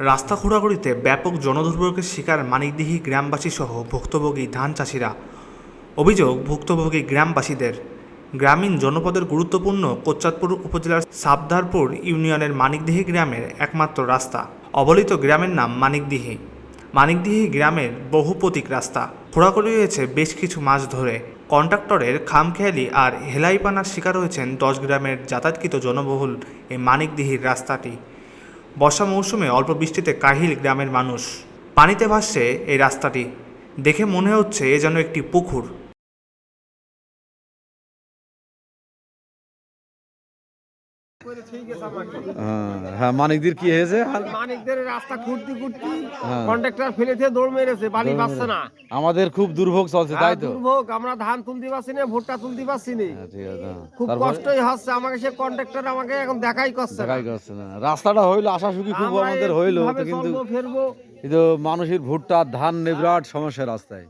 রাস্তা খোঁড়াখুড়িতে ব্যাপক জনদুর্ভোগের শিকার মানিকদিহি গ্রামবাসী সহ ভুক্তভোগী ধান চাষিরা। অভিযোগ, ভুক্তভোগী গ্রামবাসীদের। গ্রামীণ জনপদের গুরুত্বপূর্ণ কোচ্চাদপুর উপজেলার সাবদারপুর ইউনিয়নের মানিকদিহি গ্রামের একমাত্র রাস্তা। অবলিত গ্রামের নাম মানিকদিহি মানিকদিহি গ্রামের বহু প্রতীক রাস্তা। খোঁড়াখুড়ি হয়েছে বেশ কিছু মাস ধরে। কন্ট্রাক্টরের খামখেয়ালি আর হেলাইপানার শিকার হয়েছেন দশ গ্রামের যাতায়াতকৃত জনবহুল এই মানিকদিহির রাস্তাটি। বর্ষা মৌসুমে অল্প বৃষ্টিতে কাহিল গ্রামের মানুষ। পানিতে ভাসছে এই রাস্তাটি। দেখে মনে হচ্ছে এ যেন একটি পুকুর। হ্যাঁ, হ্যাঁ কি হয়েছে? মানিকদের রাস্তা খুঁড়তি খুঁড়তি হ্যাঁ। কন্ট্রাক্টর ফেলেছে দৌড় মেরেছে বালি পাচ্ছে না। আমাদের খুব দুর্ভোগ চলছে তাই তো? দুর্ভোগ আমরা ধান তুলতে পারছি না ভুট্টা তুলতে পারছি না। খুব কষ্টই হচ্ছে আমাকে সে কন্ট্রাক্টর আমাকে এখন দেখাই করছে না। দেখাই যাচ্ছে না। রাস্তাটা হইল আশা সুখী খুব আমাদের হইল কিন্তু কিন্তু মানুষের ভুট্টা ধান নেবরাট সমস্যা রাস্তায়।